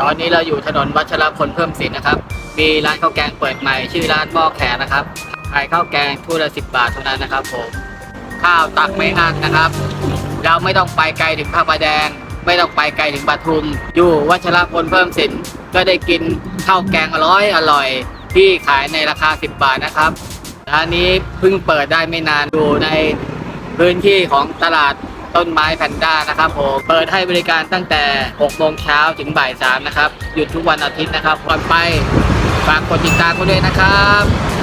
ตอนนี้เราอยู่ถนนวัชรพลเพิ่มสินนะครับ มีร้านข้าวแกงเปิดใหม่ชื่อร้านหม้อแขกนะครับ ขายข้าวแกงถ้วยละสิบบาทเท่านั้นนะครับผม ข้าวตักไม่อั้นนะครับ เราไม่ต้องไปไกลถึงพระประแดง ไม่ต้องไปไกลถึงปทุม อยู่วัชรพลเพิ่มสินก็ได้กินข้าวแกงอร่อยอร่อย ที่ขายในราคา 10 บาทนะครับร้านนี้เพิ่งเปิดได้ไม่นานอยู่ในพื้นที่ของตลาด ต้นไม้แพนด้านะครับผมเปิดให้บริการตั้งแต่6โมงเช้าถึงบ่าย3นะครับหยุดทุกวันอาทิตย์นะครับก่อนไปฝากกดติดตามกันด้วยนะครับ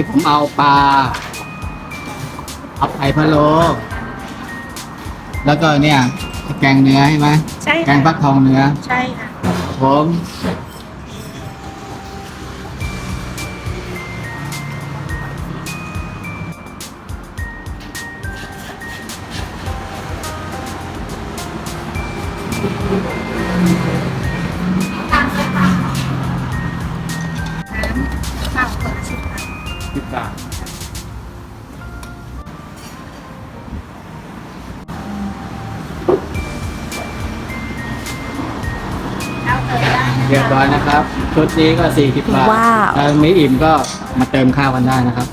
ให้ผมเอาปลาเอาไข่พะโล้แล้วก็เนี่ย แกงเนื้อใช่ไหมใช่แกงค่ะฟักทองเนื้อ ใช่ค่ะ ผม เรียบร้อยนะครับ ชุดนี้ก็สี่สิบบาทว้าว ถ้าไม่อิ่มก็มาเติมข้าวกันได้นะครับ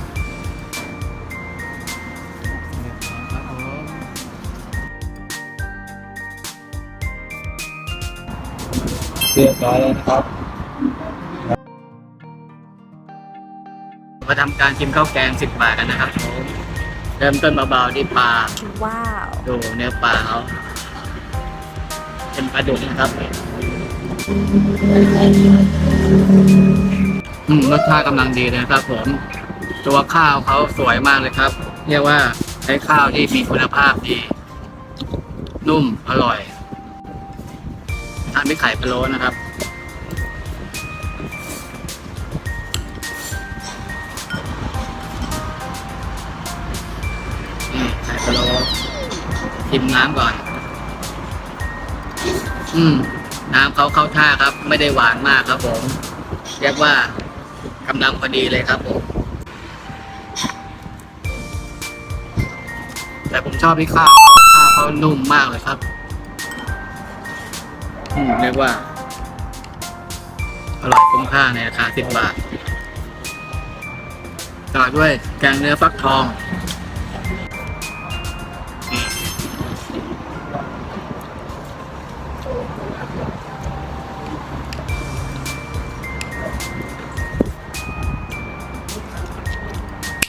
เรียบร้อยแล้วนะครับ มาทำการชิมข้าวแกงสิบบาทกันนะครับผมเริ่มต้นเบาๆที่ปลา ว้าว ดูเนื้อปลาเขาเป็นปลาดุกนะครับ อืมรสชาติกำลังดีเลยนะครับผม ตัวข้าวเขาสวยมากเลยครับ เรียกว่าใช้ข้าวที่มีคุณภาพดี นุ่มอร่อยทานไม่ไข่พะโล้นะครับไข่พะโล้ชิมน้ำก่อน อืม น้ำเขาเข้าท่าครับ ไม่ได้หวานมากครับผม เรียกว่ากำลังพอดีเลยครับผม แต่ผมชอบที่ข้าวขาข้าวเขานุ่มมากเลยครับอืมเรียกว่าอร่อยคุ้มค่าในราคาสิบบาท ต่อด้วยแกงเนื้อฟักทอง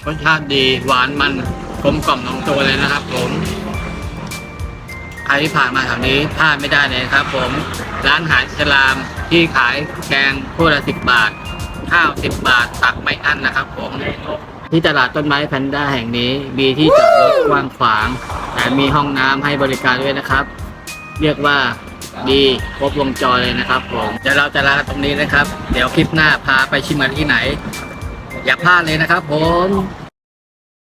รสชาติดีหวานมันกลมกล่อมลงตัวเลยนะครับ ผมใครที่ผ่านมาแถวนี้พลาดไม่ได้เลยครับ ผมร้านอาหารอิสลามที่ขายแกงถ้วยละสิบบาทข้าวสิบบาทตักไม่อั้นนะครับ ผมที่ตลาดต้นไม้แพนด้าแห่งนี้ มีที่จอดรถกว้างขวางแถมมีห้องน้ำให้บริการด้วยนะครับ เรียกว่า ดีครบวงจรเลยนะครับผมเดี๋ยวเราจะลากันตรงนี้นะครับ เดี๋ยวคลิปหน้าพาไปชิมกันที่ไหน อย่าพลาดเลยนะครับผม